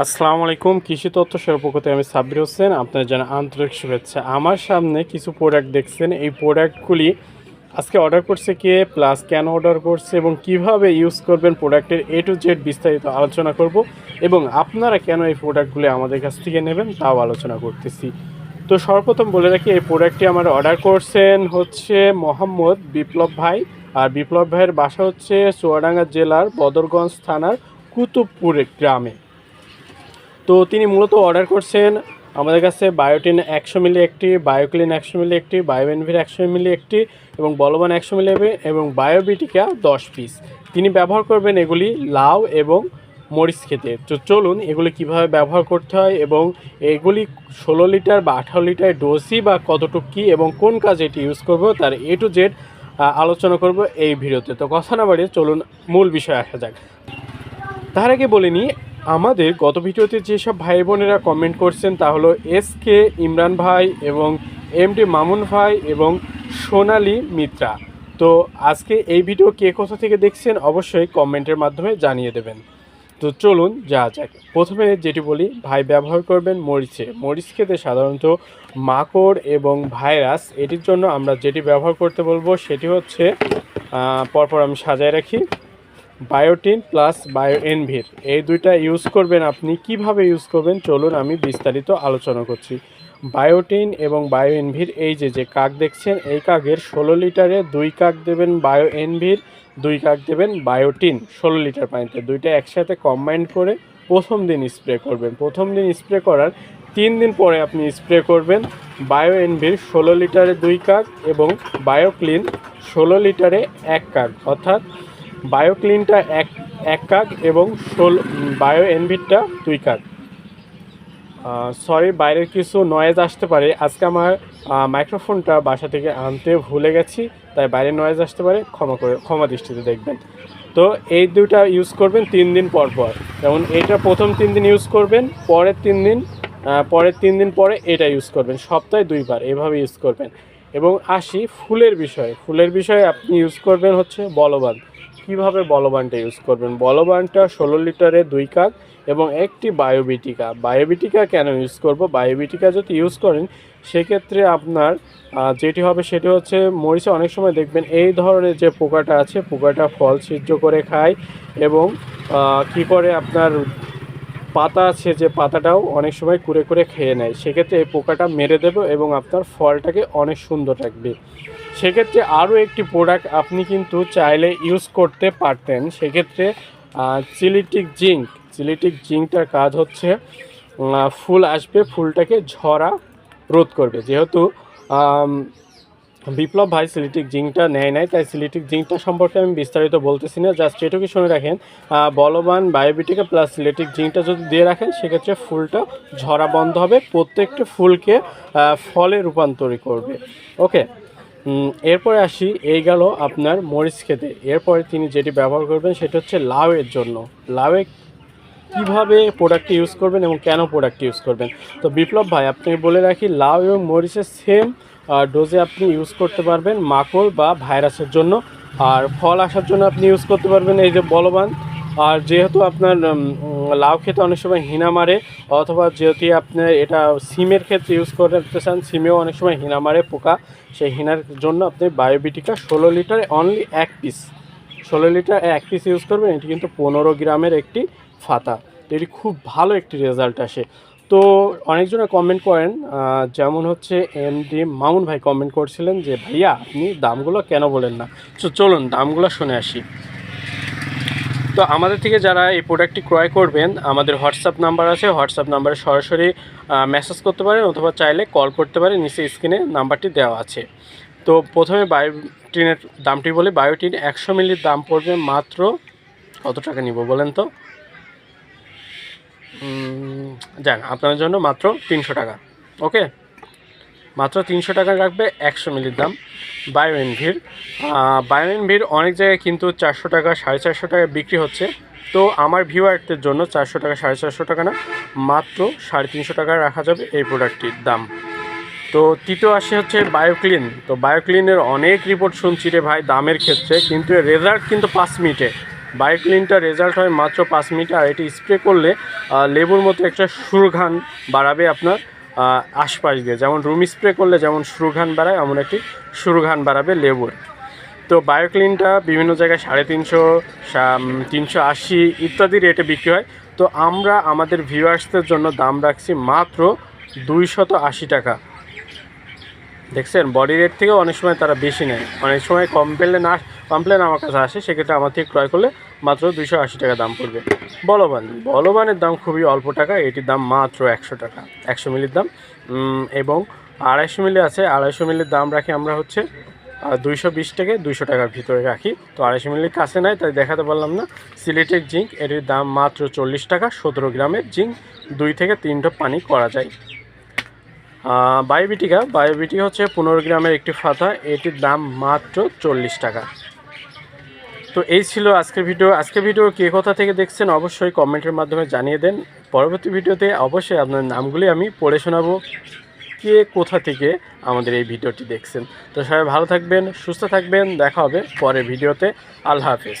আসসালামু আলাইকুম কৃষি তথ্য সর্বপক্ষতে আমি সাব্বির হোসেন। আপনার জানা আন্তরিক শুভেচ্ছা। আমার সামনে কিছু প্রোডাক্ট দেখছেন। এই প্রোডাক্টগুলি আজকে অর্ডার করছে কে প্লাস কেন অর্ডার করছে এবং কীভাবে ইউজ করবেন প্রোডাক্টের এ টু জেড বিস্তারিত আলোচনা করব এবং আপনারা কেন এই প্রোডাক্টগুলি আমাদের কাছ থেকে নেবেন তাও আলোচনা করতেছি। তো সর্বপ্রথম বলে রাখি, এই প্রোডাক্টটি আমার অর্ডার করছেন হচ্ছে মোহাম্মদ বিপ্লব ভাই। আর বিপ্লব ভাইয়ের বাসা হচ্ছে চুয়াডাঙ্গা জেলার বদরগঞ্জ থানার কুতুবপুর গ্রামে। তো তিনি মূলত অর্ডার করছেন আমাদের কাছে বায়োটিন একশো মিলি একটি বায়োক্লিন একশো মিলি একটি বায়োএনভির একশো মিলি একটি এবং বলবান একশো মিলি এবং বায়োবিটিকা দশ পিস তিনি ব্যবহার করবেন এগুলি লাউ এবং মরিচ খেতে। তো চলুন এগুলি কীভাবে ব্যবহার করতে হয় এবং এগুলি ষোলো লিটার বা আঠারো লিটার ডোজই বা কতটুকু কী এবং কোন কাজে এটি ইউজ করব তার এ টু জেড আলোচনা করব এই ভিডিওতে। তো কথা না বাড়িয়ে চলুন মূল বিষয়ে আসা যাক। তার আগে বলে নিই আমাদের গত ভিডিওতে যেসব ভাই বোনেরা কমেন্ট করছেন তা হলো এস কে ইমরান ভাই এবং এম ডি মামুন ভাই এবং সোনালি মিত্রা। তো আজকে এই ভিডিও কে কোথা থেকে দেখছেন অবশ্যই কমেন্টের মাধ্যমে জানিয়ে দেবেন। তো চলুন যা যাক। প্রথমে যেটি বলি, ভাই ব্যবহার করবেন মরিচে। মরিচ খেতে সাধারণত মাকড় এবং ভাইরাস, এটির জন্য আমরা যেটি ব্যবহার করতে বলব সেটি হচ্ছে পরপর আমি সাজায় রাখি। বায়োটিন প্লাস বায়ো এনভির এই দুইটা ইউজ করবেন আপনি, কীভাবে ইউজ করবেন? চলুন আমি বিস্তারিত আলোচনা করছি। বায়োটিন এবং বায়ো এনভির এই যে যে কাক দেখছেন, এই কাকের ষোলো লিটারে দুই কাক দেবেন বায়ো এনভির দুই কাক দেবেন বায়োটিন ষোলো লিটার পানিতে। দুইটা একসাথে কম্বাইন্ড করে প্রথম দিন স্প্রে করবেন। প্রথম দিন স্প্রে করার তিন দিন পরে আপনি স্প্রে করবেন বায়ো এনভির ষোলো লিটারে দুই কাক এবং বায়োক্লিন ষোলো লিটারে এক কাক। অর্থাৎ বায়োক্লিনটা এক এক কাক এবং ষোলো বায়ো এনভিটটা দুই কাক। সরি, বাইরের কিছু নয়েজ আসতে পারে। আজকে আমার মাইক্রোফোনটা বাসা থেকে আনতে ভুলে গেছি, তাই বাইরের নয়েজ আসতে পারে। ক্ষমা করে, ক্ষমা দৃষ্টিতে দেখবেন। তো এই দুটা ইউজ করবেন তিন দিন পর পর। যেমন এটা প্রথম তিন দিন ইউজ করবেন, পরের তিন দিন পরের তিন দিন পরে এটা ইউজ করবেন। সপ্তাহে দুইবার এভাবে ইউজ করবেন। এবং আসি ফুলের বিষয়ে। ফুলের বিষয়ে আপনি ইউজ করবেন হচ্ছে বলবান। কীভাবে বলবানটা ইউজ করবেন? বলবানটা ষোলো লিটারে দুই কাক এবং একটি বায়োবিটিকা বায়োবিটিকা কেন ইউজ করব? বায়োবিটিকা যদি ইউজ করেন, সেক্ষেত্রে আপনার যেটি হবে সেটি হচ্ছে মরিচে অনেক সময় দেখবেন এই ধরনের যে পোকাটা আছে, পোকাটা ফল ছিদ্র করে খায় এবং কি করে আপনার পাতা আছে যে পাতাটাও অনেক সময় কুড়ে কুড়ে খেয়ে নেয়। সেক্ষেত্রে এই পোকাটা মেরে দেবে এবং আপনার ফলটাকে অনেক সুন্দর রাখবে। সেক্ষেত্রে আরও একটি প্রোডাক্ট আপনি কিন্তু চাইলে ইউজ করতে পারতেন। সেক্ষেত্রে চিলিটিক জিঙ্ক চিলিটিক জিঙ্কটার কাজ হচ্ছে ফুল আসবে, ফুলটাকে ঝরা রোধ করবে। যেহেতু বিপ্লব ভাই সিলিটিক জিঙ্কটা নেয় নাই, তাই সিলিটিক জিঙ্কটা সম্পর্কে আমি বিস্তারিত বলতেছি না জাস্ট এটুকু শুনে রাখেন। বলবান বায়োবিটিকা প্লাস সিলিটিক জিঙ্কটা যদি দিয়ে রাখেন, সেক্ষেত্রে ফুলটা ঝরা বন্ধ হবে, প্রত্যেকটা ফুলকে ফলে রূপান্তরিত করবে। ওকে এরপরে আসি, এই গেল আপনার মরিচ খেতে। এরপরে তিনি যেটি ব্যবহার করবেন, সেটা হচ্ছে লাউয়ের জন্য। লাউয়ে কীভাবে প্রোডাক্টটি ইউজ করবেন এবং কেন প্রোডাক্টটি ইউজ করবেন? তো বিপ্লব ভাই, আপনি বলে রাখি, লাউ এবং মরিচের সেম ডোজে আপনি ইউজ করতে পারবেন মাকড় বা ভাইরাসের জন্য। আর ফল আসার জন্য আপনি ইউজ করতে পারবেন, এই যে বলবান। আর যেহেতু আপনার লাউ খেতে অনেক সময় হিনা মারে, অথবা যেহেতু আপনি এটা সিমের ক্ষেত্রে ইউজ করতে চান, সিমেও অনেক সময় হিনা মারে, পোকা, সেই হিনার জন্য আপনি বায়োবিটিকা ষোলো লিটারে অনলি এক পিস ষোলো লিটার এক পিস ইউজ করবেন, এটি কিন্তু পনেরো গ্রামের একটি ফাতা। এটি খুব ভালো একটি রেজাল্ট আসে। তো অনেকজনে কমেন্ট করেন যেমন হচ্ছে এম ডি মামুন ভাই কমেন্ট করছিলেন যে, ভাইয়া, আপনি দামগুলো কেন বলেন না? তো চলুন, দামগুলো শুনে আসি। তো আমাদের থেকে যারা এই প্রোডাক্টটি ক্রয় করবেন, আমাদের হোয়াটসঅ্যাপ নাম্বার আছে। হোয়াটসঅ্যাপ নাম্বারে সরাসরি মেসেজ করতে পারেন অথবা চাইলে কল করতে পারেন। নিচে স্ক্রিনে নাম্বারটি দেওয়া আছে। তো প্রথমে বায়োটিনের দামটি বলি। বায়োটিন একশো মিলির দাম পড়বে মাত্র কত টাকা নিব বলেন তো? যান আপনার জন্য মাত্র তিনশো টাকা। ওকে মাত্র তিনশো টাকা রাখবে, একশো মিলির দাম। বায়ো এনভির বায়ো এনভির অনেক জায়গায় কিন্তু চারশো টাকা, সাড়ে চারশো টাকা বিক্রি হচ্ছে। তো আমার ভিউয়ারদের জন্য চারশো টাকা, সাড়ে চারশো টাকা না, মাত্র সাড়ে তিনশো টাকা রাখা যাবে এই প্রোডাক্টটির দাম। তো তৃতীয় আসে হচ্ছে বায়োক্লিন তো বায়োক্লিনের অনেক রিপোর্ট শুনছি রে ভাই দামের ক্ষেত্রে, কিন্তু রেজাল্ট কিন্তু পাঁচ মিনিটে। বায়োক্লিনটা রেজাল্ট হয় মাত্র পাঁচ মিনিট, আর এটি স্প্রে করলে লেবুর মতো একটা সুরঘান বাড়াবে আপনার। আশপাশ দিয়ে। যেমন রুম স্প্রে করলে যেমন সুরঘান বাড়ায়, এমন একটি সুরঘান বাড়াবে লেবুর। তো বায়োক্লিনটা বিভিন্ন জায়গায় সাড়ে তিনশো তিনশো আশি ইত্যাদি রেটে বিক্রি হয়। তো আমরা আমাদের ভিউয়ার্সদের জন্য দাম রাখছি মাত্র দুইশত আশি টাকা। দেখছেন? বডি রেট থেকেও অনেক সময় তারা বেশি নেয়। অনেক সময় কমপ্লেন আস কমপ্লেন আমার কাছে আসে, সেক্ষেত্রে আমার থেকে ক্রয় করলে মাত্র দুইশো আশি টাকা দাম পড়বে। বলবান, বলবানের দাম খুবই অল্প টাকা, এটির দাম মাত্র একশো টাকা, একশো মিলির দাম। এবং আড়াইশো মিলি আছে, আড়াইশো মিলির দাম রাখি আমরা হচ্ছে দুইশো বিশ থেকে দুইশো টাকার ভিতরে রাখি। তো আড়াইশো মিলির কাছে নাই, তাই দেখাতে পারলাম না। সিলেটের জিঙ্ক, এটির দাম মাত্র চল্লিশ টাকা, সতেরো গ্রামের জিঙ্ক, দুই থেকে তিন ঢোক পানি করা যায়। বায়োবিটিকা বায়োবিটিকা হচ্ছে পনেরো গ্রামের একটি ফাতা, এটির দাম মাত্র চল্লিশ টাকা। তো এই ছিল আজকের ভিডিও। আজকের ভিডিও কে কোথা থেকে দেখছেন অবশ্যই কমেন্টের মাধ্যমে জানিয়ে দেন। পরবর্তী ভিডিওতে অবশ্যই আপনার নামগুলি আমি পড়ে শোনাবো কে কোথা থেকে আমাদের এই ভিডিওটি দেখছেন। তো সবাই ভালো থাকবেন, সুস্থ থাকবেন, দেখা হবে পরের ভিডিওতে। আল্লাহ হাফেজ।